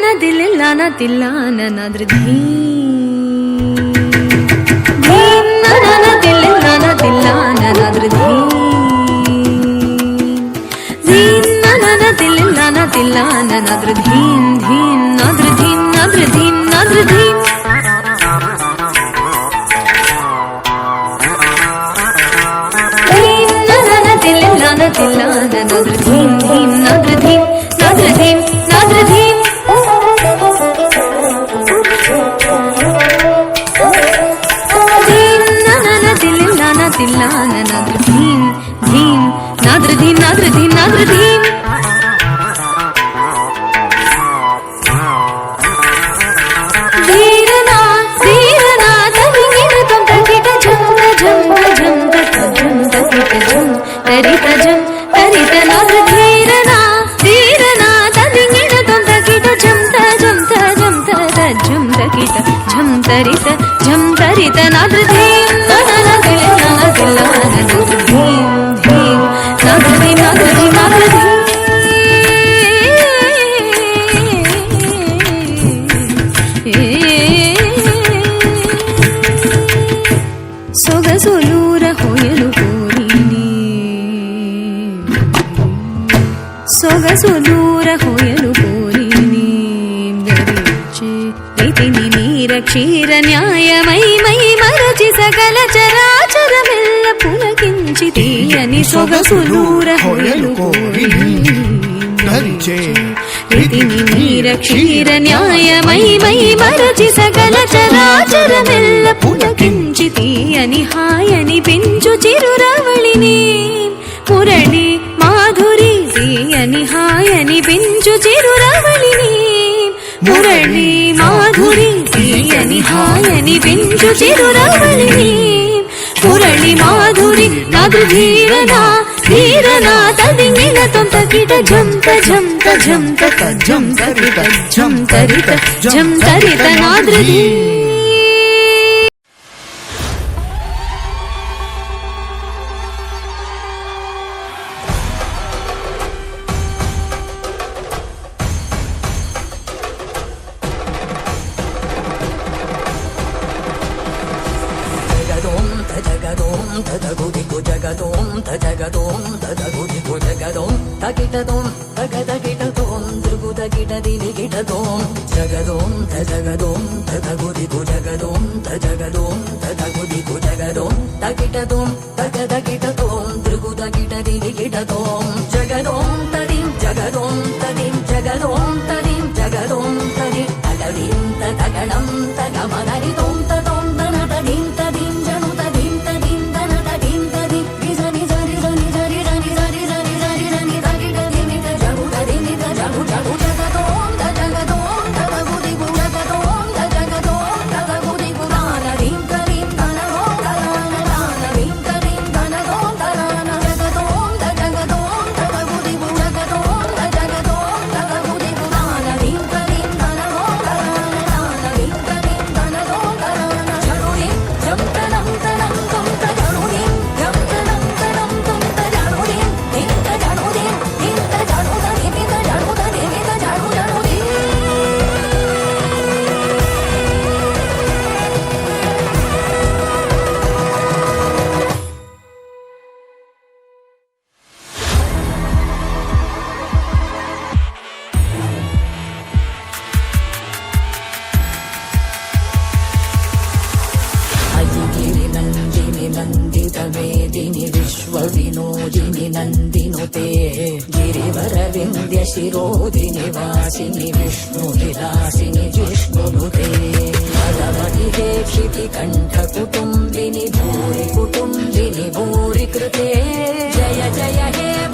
ನನ್ನ ದಿಲಿಲ್ಲ ನದಿಲ್ಲ ನನ್ನಾದ್ರೆ ಧೀಮ್ ನನ್ನ ದಿಲಿಲ್ಲ ನದಿಲ್ಲ ನನ್ನಾದ್ರೆ ಧೀಮ್ ನನ್ನ ದಿಲಿಲ್ಲ ನದಿಲ್ಲ ನನ್ನಾದ್ರೆ ಧೀಮ್ ಧೀಮ್ ನಾದ್ರೆ ಧೀಮ್ ನಾದ್ರೆ ಧೀಮ್ ನಾದ್ರೆ ಧೀಮ್ तिल्लान नाद्र धीम धीम नाद्र धीम नाद्र धीम नाद्र धीम तरित जम तरित नाद धीरना धीरना तदिंगिण तम तकिट जम त जम त जम त जम तकिट जम तरित जम तरित नाद धीर ಸೊಗಸು ದೂರ ಹೊಯಲು ಕೋರಿ ನೀರಿಚಿ ರಿತಿನಿ ನೀರ ಕ್ಷೀರ మరచి సకల చరాచరమెల్ల పులకించి తీయని సొగసు దూర హొయలు నీర క్షీర న్యాయమై మై మరచి సకల పులకించి తీయని హాయని పెంచు చిరురవళిని చేరు రావణిని. మురళి మాధురి తీయని హాయని పెంచు చేరు రావణిని. మురళి మాధురి నదు ధీరనా ధీరనా తదింగిన తొంత కిట జంత జంత జంత జంతరిత జంతరిత జంతరిత నాదృతి దదగు దిగు జగదోం దజగదోం దదగు దిగు జగదోం తగిటదోం తగదగిటదోం దృగు తగిట దినిగిటదోం జగదోం దజగదోం దదగు దిగు జగదోం దజగదోం దదగు దిగు జగదోం తగిటదోం తగదగి నందిని నందిత వేదిని విశ్వ వినోదిని నందినుతే గిరివర వింధ్య శిరోదిని వాసిని విష్ణు విలాసిని జిష్ణునుతే భగవతి దేక్షితి కంఠ కుటుంబిని భూరి కుటుంబిని భూరి కృతే. జయ జయ హే